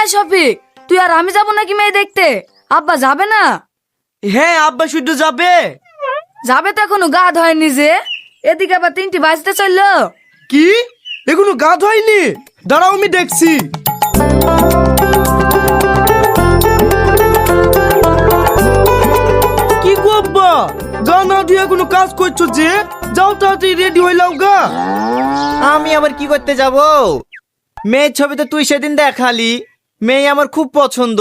এ শফিক তুই আর আমি যাব নাকি মেয়ে দেখতে? আব্বা যাবে না? হ্যাঁ আব্বা শুদ্ধ যাবে। যাবে তো এখনও গা ধয়নি যে। এদিকে আবার তিনটি বাজতে চলল। কি? এখনও গা ধোয়নি দাঁড়াও আমি দেখছি। কি গো আব্বা? গা না ধুয়ে কোনো কাজ করছ যে? যাও তাড়াতাড়ি রেডি হইলাও গা। আমি আবার কি করতে যাব? মেয়ের ছবি তো তুই সেদিন দেখালি। মেয়ে আমার খুব পছন্দ।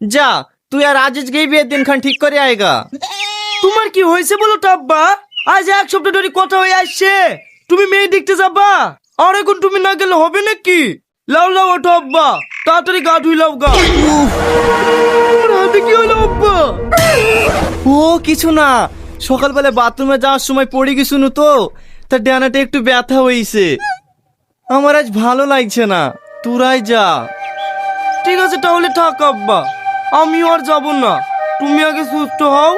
যা, তুই আর আজিজকেই বিয়ের দিনখান ঠিক করে আয়গা তোমার কি হয়েছে বলো তো আব্বা? আজ এক সপ্তাহ ধরে কথা হয়ে আসছে। তুমি মেয়ে দেখতে যাবা? আর এখন তুমি না গেলে হবে নাকি? লাও লাও, ওঠো আব্বা। তাড়াতাড়ি গা ধুই লাও গা। কি হলো আব্বা? ও, কিছু না। সকালবেলা বাথরুমে যাওয়ার সময় পড়ে গেছুন তো তার ডানাটা একটু ব্যথা হয়েছে। আমার আজ ভালো লাগছে না। তোরাই যা। ঠিক আছে তাহলে থাক আব্বা। আমিও আর যাব না। তুমি আগে সুস্থ হও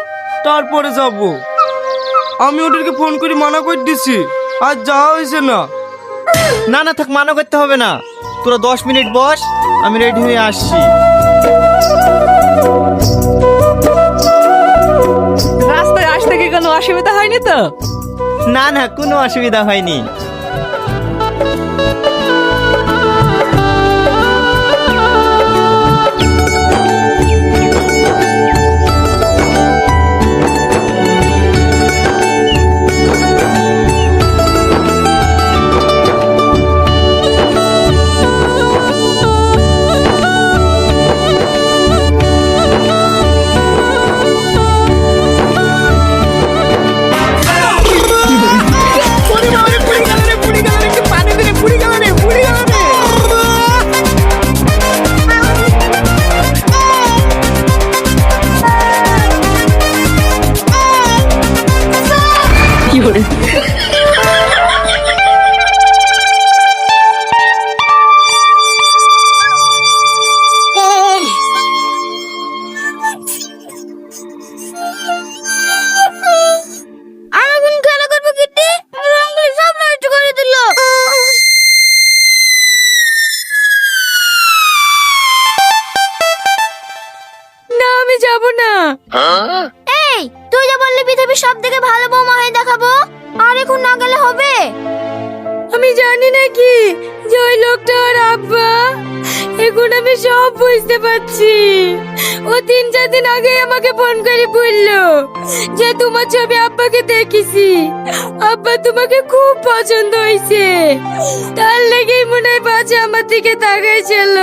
তারপরে যাব। আমি ওদেরকে ফোন করে মানা করে দিছি আর যাওয়া হয়েছে না। না না থাক মানা করতে হবে না। তোরা দশ মিনিট বস আমি রেডি হয়ে আসছি। রাস্তায় আসতে কি কোনো অসুবিধা হয়নি তো? না না কোনো অসুবিধা হয়নি। আমি যাব না। এই তুই যা বললি পৃথিবীর সব থেকে ভালো বৌমা হয়ে দেখাবো আর এখন না গেলে হবে? আমি জানি নাকি যে ওই লোকটা আর আব্বা এখন আমি সব বুঝতে পারছি। ও তিন চার দিন আগে আমাকে ফোন করে বলল যে তোমার ছবি আব্বাকে দেখেছি। আব্বা তোমাকে খুব পছন্দ হয়েছে। তার লেগেই মনে হয় বাজে আমার দিকে তাকাইছিল।